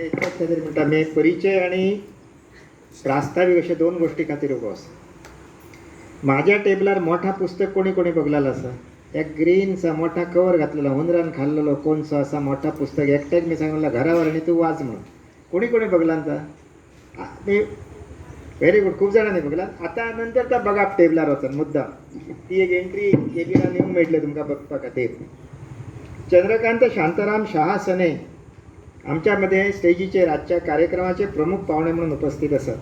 एकच काहीतरी म्हणटा मी परिचय आणि प्रास्ताविक अशे दोन गोष्टी खातीर उबो आसा म्हाज्या टेबलार मोठा पुस्तक कोणी कोणी बघलेलं आसा एक ग्रीनसा मोठा कवर घातलेलो हुंदरान खाल्लेलो कोणसो असा मोठा पुस्तक? एकट्याक मी सांगलेला घरावर आणि तू वाच म्हणून. कोणी कोणी बघलां ता मी व्हेरी गुड खूप जाणांनी बघला. आता नंतर तर बघा टेबलार वचन मुद्दा ती एक एंट्री एक नेऊन मेळटले तुमकां बघपा खातीर चंद्रकांत शांताराम शहा सने आमच्यामध्ये स्टेजीचेर रातच्या कार्यक्रमाचे प्रमुख पाहुणे म्हणून उपस्थित असत.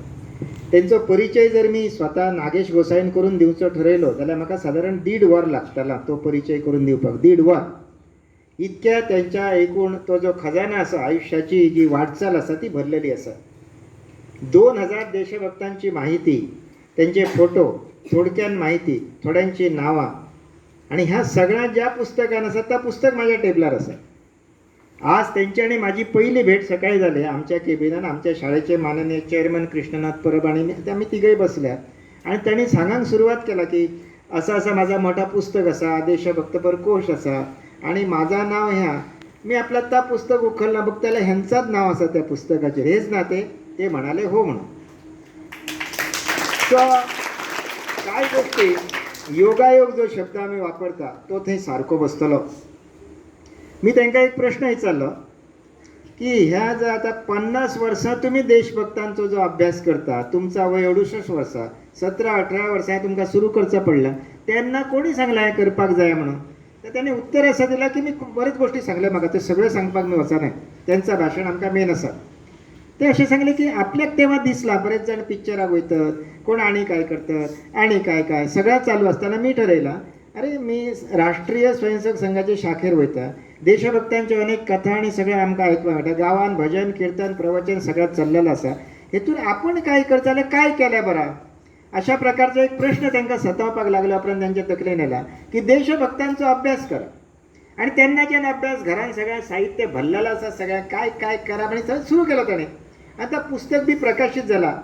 त्यांचो परिचय जर मी स्वतः नागेश गोसाईन करून दिवचो ठरयलो जाल्यार म्हाका सादारण दीड वर लागतला तो परिचय करून दिवपाक दीड वर. इतक्या त्यांच्या एकूण तो जो खजाना आसा आयुष्याची जी वाटचाल आसा ती भरलेली आसा दोन हजार देशभक्तांची माहिती त्यांचे फोटो थोडक्यान माहिती थोड्यांची नावां. आणि ह्या सगळ्या ज्या पुस्तकान आसा त्या पुस्तक माझ्या टेबलार आसा आज त्यांची आणि माझी पहिली भेट सकाळी झाली. आमच्या केबिनान आमच्या शाळेचे माननीय चेअरमन कृष्णनाथ परब आणि ते आम्ही तिघही बसल्या. आणि त्यांनी सांगांक सुरुवात केला की असा असा माझा मोठा पुस्तक असा देशभक्तपर कोश असा. आणि माझा नाव ह्या. मी आपला त्या पुस्तक उखलला बघताला ह्यांचाच नाव असा त्या पुस्तकाचेर हेच ना ते म्हणाले हो म्हणून. काय गोष्टी? योगायोग जो शब्द आम्ही वापरता तो थंय सारको बसतलो. मी तांकां एक प्रश्न विचारलो की ह्या जर आता पन्नास वर्सां तुम्ही देशभक्तांचो जो अभ्यास करता तुमचा वय अडुसष्ट वर्सां सतरा अठरा वर्सां तुमकां सुरू करचा पडला तेन्ना कोणी सांगला हें करपाक जाय म्हणून? तर त्यांनी उत्तर असं दिलं की मी बरेच गोष्टी सांगल्या म्हाका ते सगळें सांगपाक मी वचना त्यांचं भाशण आमकां मेन आसा ते असे सांगले की आपल्याक तेव्हा दिसला बरेच जण पिक्चराक वयतात कोण आणि काय करतात आणि काय काय सगळं चालू असताना मी ठरयला अरे मी राष्ट्रीय स्वयंसेवक संघाचे शाखेर वयता देशभक्तांचे अनेक कथा आणि सगळें आमकां आयकपाक मेळटा गांवान भजन कीर्तन प्रवचन सगळ्यात चाललेलं आसा हेतून आपण काय करता जाल्यार काय केल्या बरा? अशा प्रकारचा एक प्रश्न तांकां सतावपाक लागलो. उपरांत तांच्या तकलेन येला की देशभक्तांचो अभ्यास करा. आणि तेन्नाच्यान अभ्यास घरान सगळ्या साहित्य भरलेलं आसा सगळ्या काय काय करा आणि सगळं सुरू केलं ताणें आता पुस्तक बी प्रकाशीत झाला.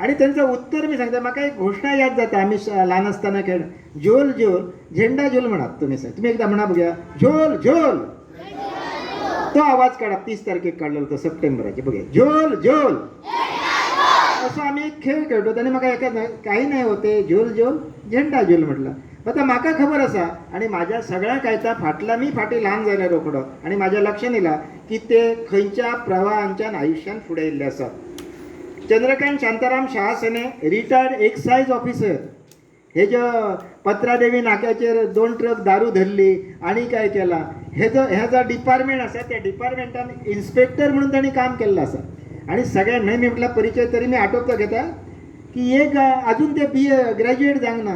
आणि त्यांचं उत्तर मी सांगता म्हाका एक घोषणा याद जाता आम्ही ल्हान आसतना खेळ. झोल झोल झेंडा झोल म्हणात तुम्ही सांग तुम्ही एकदा म्हणा बघूया. झोल झोल. तो आवाज काढा तीस तारखेक काढलेलो तो सप्टेंबराचे. बघूया. झोल झोल. असं आम्ही एक खेळ खेळतो त्याने म्हाका एका काही नाही होते. झोल झोल झेंडा झोल म्हटलं. आता म्हाका खबर आसा आणि माझ्या सगळ्या कायता फाटला मी फाटी ल्हान जाले रोखडो आणि माझ्या लक्षात येयला की ते खंयच्या प्रवाहांच्यान आयुश्यान फुडें येयल्ले आसा Chandrakant Shantaram Shahasane retired excise officer हे जे पत्रादेवी नाक्याचेर दोन ट्रक दारू धरली आणि काय केला? हे जो ह्या जो डिपार्टमेंट आसा त्या डिपार्टमेंटान इन्स्पेक्टर म्हणून तांणी काम केल्लें आसा आणि सगळ्या न्हय मी म्हटलं परिचय तरी मी आटोपता घेता. की एक अजून ते बी ए ग्रॅज्युएट जावंक ना.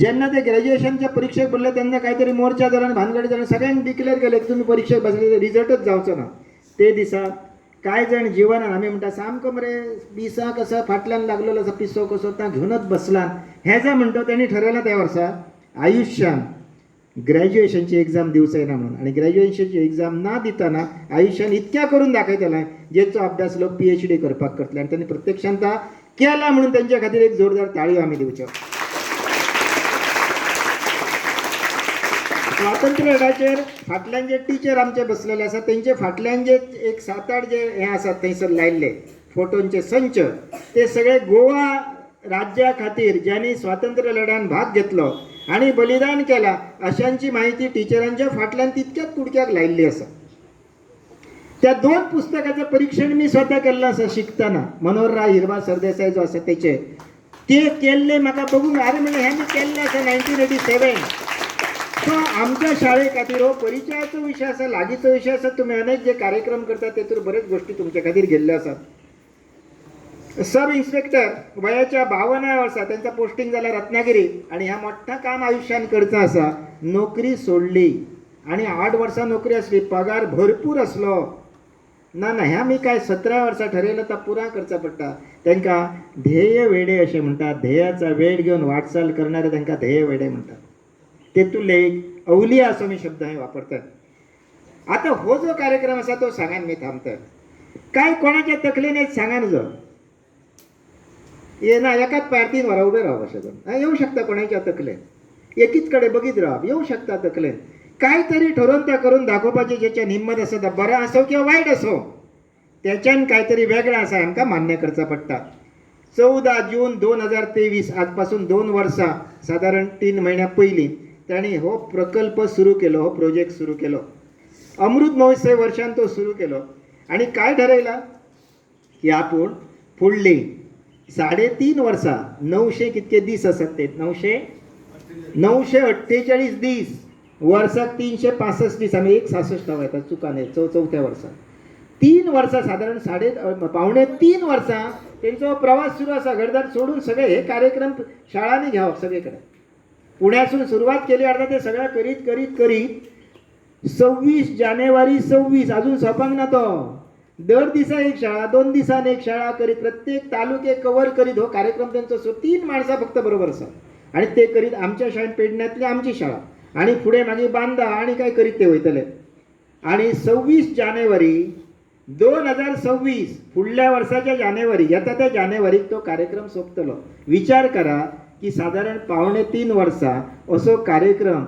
जेन्ना ते ग्रॅज्युएशनच्या परीक्षेक बसले तेन्ना काहीतरी मोर्चा जालो आणि भानगडी जालो सगळ्यांक डिक्लेअर केले की तुम्ही परीक्षेक बसले रिझल्टच जावचो ना. ते दिसा काय जण जिवनान आमी म्हणटा सामको मरे दिसा आसा फाटल्यान लागलेलो आसा पिसो कसो ता घेऊनच बसला हे जे म्हणतो त्यांनी ठरयला त्या वर्सा आयुश्यान ग्रॅज्युएशनची एक्झाम दिवचा येना म्हणून. आणि ग्रॅज्युएशनची एक्झाम ना दिताना आयुष्यान इतक्या करून दाखयतला जेचो अभ्यास लोक पी एच डी करपाक करतले. आणि त्यांनी प्रत्यक्षांत केला म्हणून त्यांच्या खातीर एक जोरदार ताळयो आमी दिवच्यो स्वातंत्र्य लढाचेर फाटल्यान जे टिचर आमचे बसलेले आसा तेंचे फाटल्यान जे एक सात आठ जे हे आसात थंयसर लायल्ले फोटोंचे संच. ते सगळे गोवा राज्या खातीर ज्यांनी स्वातंत्र्य लढ्यान भाग घेतलो आणि बलिदान केला अशांची माहिती टिचरांच्या फाटल्यान तितक्याच कुडक्याक लायिल्ली आसा त्या दोन पुस्तकाचं परीक्षण मी स्वतः केलं आसा शिकताना. मनोहरराव हिरवा सरदेसाय जो आसा त्याचे. ते केल्ले म्हाका बघून अरे म्हणजे हे मी केल्ले आसा नायन्टीन एटी सेवन आमच्या शाळे खातीर हो परिचयाचो विषय आसा लागीचो विषय आसा तुम्ही अनेक जे कार्यक्रम करता तेतूर बरेच गोष्टी तुमच्या खातीर गेल्ल्यो आसात सब इन्स्पेक्टर वयाच्या बावन्न वर्सा त्यांचा पोस्टिंग जाला रत्नागिरी आणि ह्या मोठं काम आयुष्यान करचा आसा नोकरी सोडली. आणि आठ वर्सां नोकरी असली पगार भरपूर असलो. ना ना ह्या मी काय सतरा वर्सां ठरयलं तर पुरा करचा पडटा तांकां ध्येय वेडे अशें म्हणटात ध्येयाचा वेळ घेवन वाटचाल करणारे तांकां ध्येय वेडे म्हणटात तेतूंतले अवलिया असं मी शब्द हे वापरतात आता हो जो कार्यक्रम आसा तो सांगान मी थांबतात काय कोणाच्या तकलेन एक सांगान जो? ये ना एकाच पायर तीन वरां उबे राव अशें जावन हां शकता कोणाच्या तकलेन एकीच कडेन बघीत रावप येवं शकता तकलेन काहीतरी ठरवून त्या करून दाखोवपाची ज्याच्यान हिंमत आसा तो असो किंवा वायट असो त्याच्यान काहीतरी वेगळं असा आमकां मान्य करचा पडटा चौदा जून दोन हजार तेवीस आजपासून दोन वर्सां साधारण तीन महिन्या पयलीं तांणी हो प्रकल्प सुरू केलो हो प्रोजेक्ट सुरू केलो. अमृत महोत्सव वर्षान तो सुरू केलो. आणि काय ठरयला की आपण फुडली साडेतीन वर्सां नऊशे कितके दीस आसात ते? नऊशे? नऊशे अठ्ठेचाळीस दीस. वर्साक तीनशे पासष्ट दीस. आम्ही एक सासश्ट येता चुकान चौ चौथ्या वर्सा तीन वर्सां साधारण साडे पावणे तीन वर्सां तेंचो प्रवास सुरू आसा घरदार सोडून सगळे हे कार्यक्रम शाळांनी घेवप सगळीकडे. कडेन पुण्यासून सुरवात केली अर्थात ते सगळं करीत करीत करीत. सव्वीस जानेवारी सव्वीस अजून सोंपाक ना तो. दर दिसा एक शाळा दोन दिसान एक शाळा करीत प्रत्येक तालुके कव्हर करीत. हो कार्यक्रम त्यांचो सो तीन माणसां फक्त बरोबर आसा आणि ते करीत आमच्या शाळेत पेडण्यातली आमची शाळा. आणि फुडें मागीर बांदा आणि काय करीत ते वयतले आणि सव्वीस जानेवारी दोन हजार सव्वीस फुडल्या वर्साच्या जानेवारी येता त्या जानेवारीक तो कार्यक्रम सोंपतलो. विचार करा की साधारण पावणे तीन वर्सां असो कार्यक्रम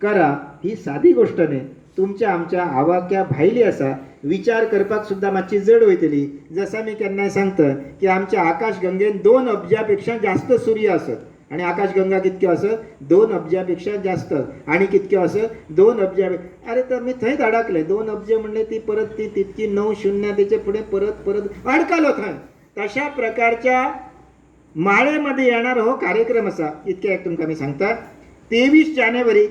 करा ही सादी गोष्ट न्ही. तुमच्या आमच्या आवाक्या भायली आसा विचार करपाक सुद्दां मातशी जड वयतली जसा मी केन्नाय सांगता की आमच्या आकाशगंगेन दोन अब्जा पेक्षा जास्त सूर्य आसत आणि आकाशगंगा कितक्यो आसत दोन अब्जा पेक्षा जास्त. आणि कितक्यो आसत दोन अब्जा अरे तर मी थंयच अडकले दोन अब्ज म्हणले ती परत ती तितकी नऊ शून्य त्याचे पुढे परत परत अडकलो थंय तशा प्रकारच्या माळेमध्ये येणारा हो कार्यक्रम असा इतके एक तुमकां मी सांगता. तेवीस जानेवारी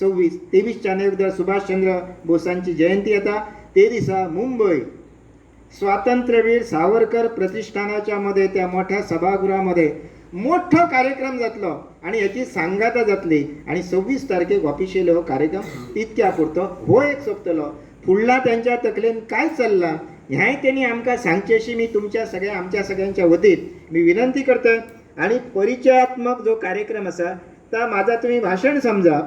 सव्वीस तेवीस जानेवारी सुभाषचंद्र बोसांची जयंती येता ते दिसा मुंबई स्वातंत्र्यवीर सावरकर प्रतिष्ठानाच्या मध्ये त्या मोठ्या सभागृहामध्ये मोठो कार्यक्रम जातलो आणि याची सांगाता जातली. आणि सव्वीस तारखेक ऑफिशियल हो कार्यक्रम तितक्या पुरतो हो एक सोंपतलो फुडला त्यांच्या तकलेन काय चालला? ह्याय त्यांनी आमकां सांगचे अशी मी तुमच्या सगळ्या आमच्या सगळ्यांच्या वतीत मी विनंती करतोय. आणि परिचयात्मक जो कार्यक्रम असा ता माझा तुम्ही भाषण समजा.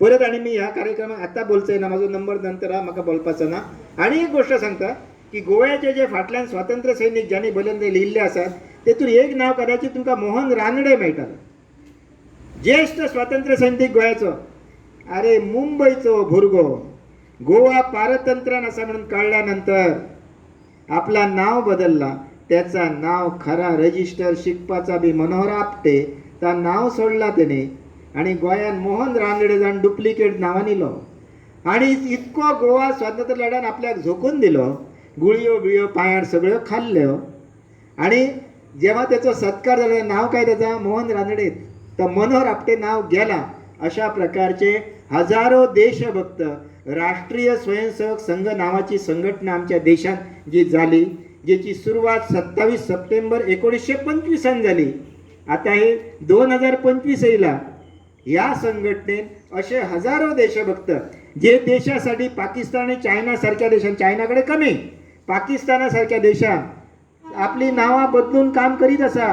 परत आणि मी ह्या कार्यक्रमात आता बोलचंय ना माझा नंबर नंतर हा म्हाका बोलपाचो ना. आणि एक गोष्ट सांगता की गोव्याचे जे फाटल्यान स्वातंत्र्य सैनीक ज्यांनी बलंद लिहिल्ले आसात तेतून एक नाव कदाचित तुमकां मोहन रानडे मेळटलो. ज्येष्ठ स्वातंत्र्य सैनिक गोंयाचो अरे मुंबईचो भुरगो. गोवा पारतंत्र्यान असा म्हणून काढल्यानंतर आपला नाव बदलला. त्याचा नाव खरा रजिस्टर शिकपाचा बी मनोहर आपटे. ता नाव सोडला त्याने. आणि गोंयान मोहन रानडे जावन डुप्लिकेट नांवांनी इलो आणि इतको गोवा स्वातंत्र्य लढ्यान आपल्याक झोकून दिलो. गुळयो बिळयो पांयार सगळ्यो खाल्ल्यो. आणि जेव्हा त्याचा सत्कार झाला नाव काय त्याचा? मोहन रानडे तर मनोहर आपटे नाव गेला. अशा प्रकारचे हजारो देशभक्त राष्ट्रीय स्वयंसेवक संघ नावाची संघटना आमच्या देशात जी झाली ज्याची सुरुवात सत्तावीस सप्टेंबर एकोणीसशे पंचवीसान झाली. आता हे दोन हजार पंचवीस येयला या संघटनेत असे हजारो देशभक्त जे देशासाठी पाकिस्तान आणि चायना देशां चायनाकडे कमी पाकिस्तानासारख्या देशात आपली नावा बदलून काम करीत असा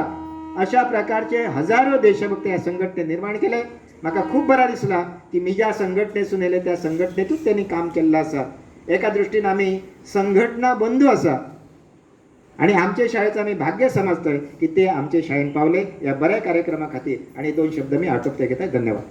अशा प्रकारचे हजारो देशभक्त या संघटने निर्माण केले. म्हाका खूब बरा दिसला. की मी ज्या संघटनेसून येले त्या संघटनेतूच त्यांनी काम केल्लें आसा एका दृश्टीन आमी संघटना बंधू आसा आणि आमच्या शाळेचं आम्ही भाग्य समजतोय की ते आमच्या शाळेत पावले या बऱ्या कार्यक्रमा खातीर आणि दोन शब्द मी आटोपते घेता. धन्यवाद.